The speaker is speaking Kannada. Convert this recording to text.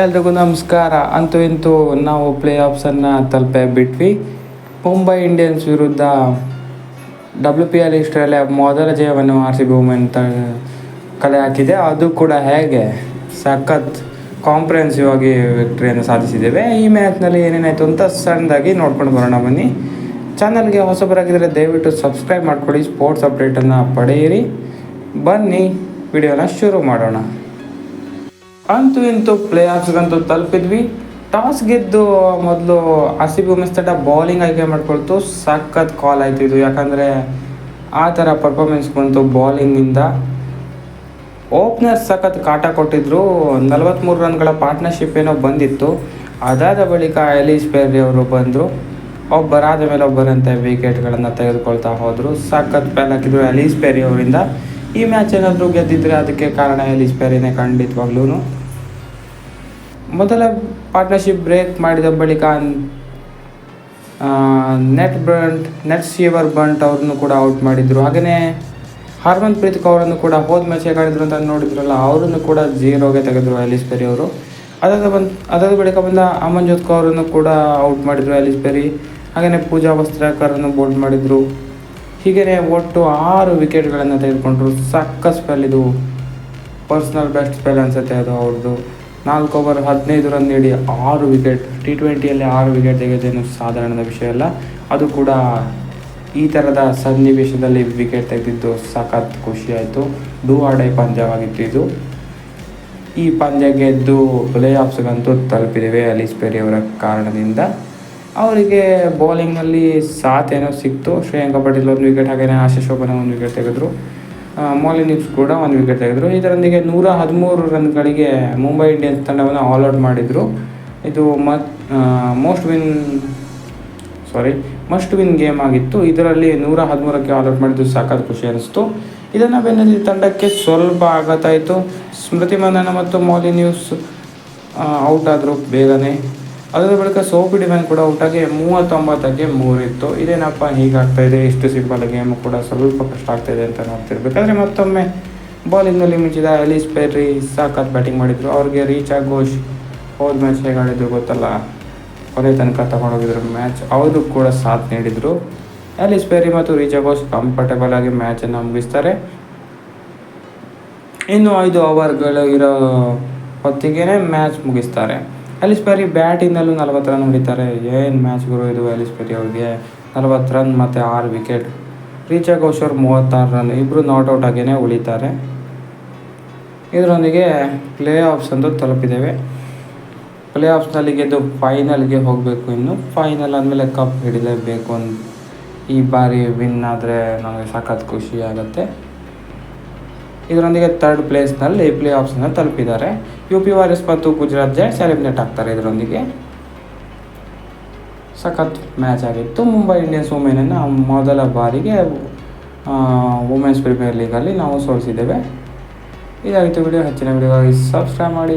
ಎಲ್ರಿಗೂ ನಮಸ್ಕಾರ. ಅಂತೂ ಇಂತೂ ನಾವು ಪ್ಲೇ ಆಫ್ಸನ್ನು ತಲುಪೇ ಬಿಟ್ವಿ. ಮುಂಬೈ ಇಂಡಿಯನ್ಸ್ ವಿರುದ್ಧ ಡಬ್ಲ್ಯೂ ಪಿ ಎಲ್ ಇಸ್ಟ್ರೇಲಿಯ ಮೊದಲ ಜಯವನ್ನು ಆರ್ ಸಿ ಬಿ ವುಮೆನ್ ತ ಕಲೆ ಹಾಕಿದೆ. ಅದು ಕೂಡ ಹೇಗೆ? ಸಖತ್ ಕಾಂಪ್ರಹೆನ್ಸಿವ್ ಆಗಿ ವಿಕ್ಟ್ರಿಯನ್ನು ಸಾಧಿಸಿದ್ದೇವೆ. ಈ ಮ್ಯಾಚ್ನಲ್ಲಿ ಏನೇನಾಯಿತು ಅಂತ ಸಣ್ಣದಾಗಿ ನೋಡ್ಕೊಂಡು ಬರೋಣ ಬನ್ನಿ. ಚಾನಲ್ಗೆ ಹೊಸಬರಾಗಿದ್ದರೆ ದಯವಿಟ್ಟು ಸಬ್ಸ್ಕ್ರೈಬ್ ಮಾಡ್ಕೊಳ್ಳಿ. ಸ್ಪೋರ್ಟ್ಸ್ ಅಪ್ಡೇಟನ್ನು ಪಡೆಯಿರಿ. ಬನ್ನಿ ವಿಡಿಯೋನ ಶುರು ಮಾಡೋಣ. ಅಂತೂ ಇಂತೂ ಪ್ಲೇ ಆಫ್ಸ್ಗಂತೂ ತಲುಪಿದ್ವಿ. ಟಾಸ್ ಗೆದ್ದು ಮೊದಲು ಹಸಿಬು ಮಿಸ್ತಡ ಬೌಲಿಂಗ್ ಆಯ್ಕೆ ಮಾಡ್ಕೊಳ್ತು. ಸಖತ್ ಕಾಲ್ ಆಯ್ತು ಇದು. ಯಾಕಂದರೆ ಆ ಥರ ಪರ್ಫಾರ್ಮೆನ್ಸ್ ಬಂತು ಬೌಲಿಂಗಿಂದ ಓಪನರ್ ಸಖತ್ ಕಾಟ ಕೊಟ್ಟಿದ್ರು. ನಲವತ್ತ್ಮೂರು ರನ್ಗಳ ಪಾರ್ಟ್ನರ್ಶಿಪ್ ಏನೋ ಬಂದಿತ್ತು. ಅದಾದ ಬಳಿಕ ಎಲೀಸ್ ಪೇರಿ ಅವರು ಬಂದರು. ಒಬ್ಬರಾದ ಮೇಲೆ ಒಬ್ಬರಂತೆ ವಿಕೆಟ್ಗಳನ್ನು ತೆಗೆದುಕೊಳ್ತಾ ಹೋದರು. ಸಖತ್ ಪ್ಯಾನ್ ಹಾಕಿದ್ರು ಎಲೀಸ್ ಬೇರಿ ಅವರಿಂದ. ಈ ಮ್ಯಾಚ್ ಏನಾದರೂ ಗೆದ್ದಿದ್ರೆ ಅದಕ್ಕೆ ಕಾರಣ ಎಲಿಸ್ ಪೆರಿನೇ ಖಂಡಿತವಾಗ್ಲೂ. ಮೊದಲ ಪಾರ್ಟ್ನರ್ಶಿಪ್ ಬ್ರೇಕ್ ಮಾಡಿದ ಬಳಿಕ Nat Brunt Nat Sciver Brunt ಅವ್ರನ್ನು ಕೂಡ ಔಟ್ ಮಾಡಿದ್ರು. ಹಾಗೆಯೇ ಹರ್ಮನ್ ಪ್ರೀತ್ ಕೌರನ್ನು ಕೂಡ ಹೋದ ಮ್ಯಾಚ್ ಹೇಗೆ ಆಡಿದ್ರು ಅಂತ ನೋಡಿದ್ರಲ್ಲ, ಅವರನ್ನು ಕೂಡ ಜೀರೋಗೆ ತೆಗೆದ್ರು ಎಲಿಸ್ ಪೆರಿ ಅವರು. ಅದಾದ ಬಂದು ಅದಾದ ಬಳಿಕ ಬಂದ ಅಮನ್ಜೋತ್ ಕೌರನ್ನು ಕೂಡ ಔಟ್ ಮಾಡಿದ್ರು ಎಲಿಸ್ ಪೆರಿ. ಹಾಗೆಯೇ ಪೂಜಾ ವಸ್ತ್ರಕರನ್ನು ಬೋಲ್ಡ್ ಮಾಡಿದರು. ಹೀಗೆಯೇ ಒಟ್ಟು ಆರು ವಿಕೆಟ್ಗಳನ್ನು ತೆಗೆದುಕೊಂಡ್ರು. ಸಕ್ಕ ಸ್ಪೆಲ್ ಇದು. ಪರ್ಸ್ನಲ್ ಬೆಸ್ಟ್ ಸ್ಪೆಲ್ ಅನ್ಸುತ್ತೆ ಅದು ಅವ್ರದ್ದು ನಾಲ್ಕು ಓವರ್ ಹದಿನೈದು ರನ್ ನೀಡಿ ಆರು ವಿಕೆಟ್ ಟಿ ಟ್ವೆಂಟಿಯಲ್ಲಿ ಆರು ವಿಕೆಟ್ ತೆಗೆಯೋದೇನು ಸಾಧಾರಣದ ವಿಷಯ ಅಲ್ಲ. ಅದು ಕೂಡ ಈ ಥರದ ಸನ್ನಿವೇಶದಲ್ಲಿ ವಿಕೆಟ್ ತೆಗೆದಿದ್ದು ಸಖತ್ ಖುಷಿಯಾಯಿತು ಡೂ ಆಡೈ ಪಂದ್ಯವಾಗಿತ್ತು ಇದು. ಈ ಪಂದ್ಯ ಗೆದ್ದು ಪ್ಲೇ ಆಫ್ಸ್ಗಂತೂ ತಲುಪಿದ್ದೇವೆ ಅಲೀಸ್ ಪೆರಿಯವರ ಕಾರಣದಿಂದ. ಅವರಿಗೆ ಬೌಲಿಂಗ್ನಲ್ಲಿ ಸಾಥ್ ಏನೋ ಸಿಕ್ತು. ಶ್ರೇಯಾಂಕ ಪಟೇಲ್ ಒಂದು ವಿಕೆಟ್ ಹಾಗೆಯೇ ಆಶೀಶ್ ಶೋಭನ ಒಂದು ವಿಕೆಟ್ ತೆಗೆದರು. ಮೋಲಿನಿಕ್ಸ್ ಕೂಡ ಒಂದು ವಿಕೆಟ್ ತೆಗೆದರು. ಇದರೊಂದಿಗೆ ನೂರ ಹದಿಮೂರು ರನ್ಗಳಿಗೆ ಮುಂಬೈ ಇಂಡಿಯನ್ಸ್ ತಂಡವನ್ನು ಆಲ್ಔಟ್ ಮಾಡಿದರು. ಇದು ಮತ್ most win sorry must win game ಆಗಿತ್ತು. ಇದರಲ್ಲಿ ನೂರ ಹದಿಮೂರಕ್ಕೆ ಆಲ್ ಔಟ್ ಮಾಡಿದ್ದು ಸಾಕಾದ ಖುಷಿ ಅನಿಸ್ತು. ಇದನ್ನು ಬೆನ್ನಲ್ಲಿ ತಂಡಕ್ಕೆ ಸ್ವಲ್ಪ ಆಘಾತ ಸ್ಮೃತಿ ಮಂದನ ಮತ್ತು ಮೌಲಿ ನ್ಯೂಸ್ ಔಟ್ ಆದರು ಬೇಗನೆ ಅದರ ಬಳಿಕ ಸೋಪಿ ಡಿಮ್ಯಾಂಡ್ ಕೂಡ ಔಟಾಗಿ ಮೂವತ್ತೊಂಬತ್ತಕ್ಕೆ ಮೂರಿತ್ತು. ಇದೇನಪ್ಪ, ಹೀಗಾಗ್ತಾ ಇದೆ? ಇಷ್ಟು ಸಿಂಪಲ್ ಗೇಮ್ ಕೂಡ ಸ್ವಲ್ಪ ಕಷ್ಟ ಆಗ್ತಾ ಇದೆ ಅಂತ ನೋಡ್ತಿರ್ಬೇಕಾದ್ರೆ ಮತ್ತೊಮ್ಮೆ ಬಾಲಿಂಗಲ್ಲಿ ಮಿಂಚಿದ ಅಲೀಸ್ ಪೆರ್ರಿ ಸಾಕತ್ ಬ್ಯಾಟಿಂಗ್ ಮಾಡಿದರು. ಅವ್ರಿಗೆ ರೀಚ್ ಘೋಷ್ ಹೋದ ಮ್ಯಾಚ್ ಹೇಗೆ ಆಡಿದ್ರು ಗೊತ್ತಲ್ಲ? ಕೊನೆ ತನಕ ತಗೊಂಡೋಗಿದ್ರು ಮ್ಯಾಚ್. ಅವರು ಕೂಡ ಸಾಥ್ ನೀಡಿದರು. ಅಲೀಸ್ ಪೇರಿ ಮತ್ತು ರೀಚಾ ಘೋಷ್ ಕಂಫರ್ಟೇಬಲ್ ಆಗಿ ಮ್ಯಾಚನ್ನು ಮುಗಿಸ್ತಾರೆ. ಇನ್ನು ಐದು ಓವರ್ಗಳು ಇರೋ ಹೊತ್ತಿಗೆ ಮ್ಯಾಚ್ ಮುಗಿಸ್ತಾರೆ. ಎಲಿಸ್ ಪೆರಿ ಬ್ಯಾಟಿಂಗಲ್ಲೂ ನಲ್ವತ್ತು ರನ್ ಹೊಡಿತಾರೆ. ಏನು ಮ್ಯಾಚ್ ಗುರು ಇದು ಎಲಿಸ್ ಪೆರಿ ಅವ್ರಿಗೆ? ನಲವತ್ತು ರನ್ ಮತ್ತು ಆರು ವಿಕೆಟ್. ರೀಚಾ ಘೋಷ್ ಅವ್ರು ಮೂವತ್ತಾರು ರನ್. ಇಬ್ಬರು ನಾಟ್ ಔಟ್ ಆಗೇ ಉಳಿತಾರೆ. ಇದರೊಂದಿಗೆ ಪ್ಲೇ ಆಫ್ಸ್ ಅಂತೂ ತಲುಪಿದ್ದೇವೆ. ಪ್ಲೇ ಆಫ್ಸ್ನಲ್ಲಿ ಗೆದ್ದು ಫೈನಲ್ಗೆ ಹೋಗಬೇಕು ಇನ್ನು. ಫೈನಲ್ ಆದಮೇಲೆ ಕಪ್ ಹಿಡಿಲೇಬೇಕು ಅಂತ ಈ ಬಾರಿ ವಿನ್ ಆದರೆ ನಮಗೆ ಸಖತ್ ಖುಷಿ ಆಗುತ್ತೆ. ಇದರೊಂದಿಗೆ ತರ್ಡ್ ಪ್ಲೇಸ್ನಲ್ಲಿ ಪ್ಲೇ ಆಫ್ಸ್ನ ತಲುಪಿದ್ದಾರೆ. ಯು ಪಿ ವಾರಿಯರ್ಸ್ ಮತ್ತು ಗುಜರಾತ್ ಜೈಂಟ್ಸ್ ಎಲಿಮಿನೇಟ್ ಆಗ್ತಾರೆ ಇದರೊಂದಿಗೆ. ಸಖತ್ ಮ್ಯಾಚ್ ಆಗಿತ್ತು. ಮುಂಬೈ ಇಂಡಿಯನ್ಸ್ ವುಮೆನನ್ನು ಮೊದಲ ಬಾರಿಗೆ ವುಮೆನ್ಸ್ ಪ್ರೀಮಿಯರ್ ಲೀಗಲ್ಲಿ ನಾವು ಸೋಲಿಸಿದ್ದೇವೆ. ಇದಾಗಿತ್ತು ವಿಡಿಯೋ ಹೆಚ್ಚಿನ ವಿಡಿಯೋಗಾಗಿ ಸಬ್ಸ್ಕ್ರೈಬ್ ಮಾಡಿ.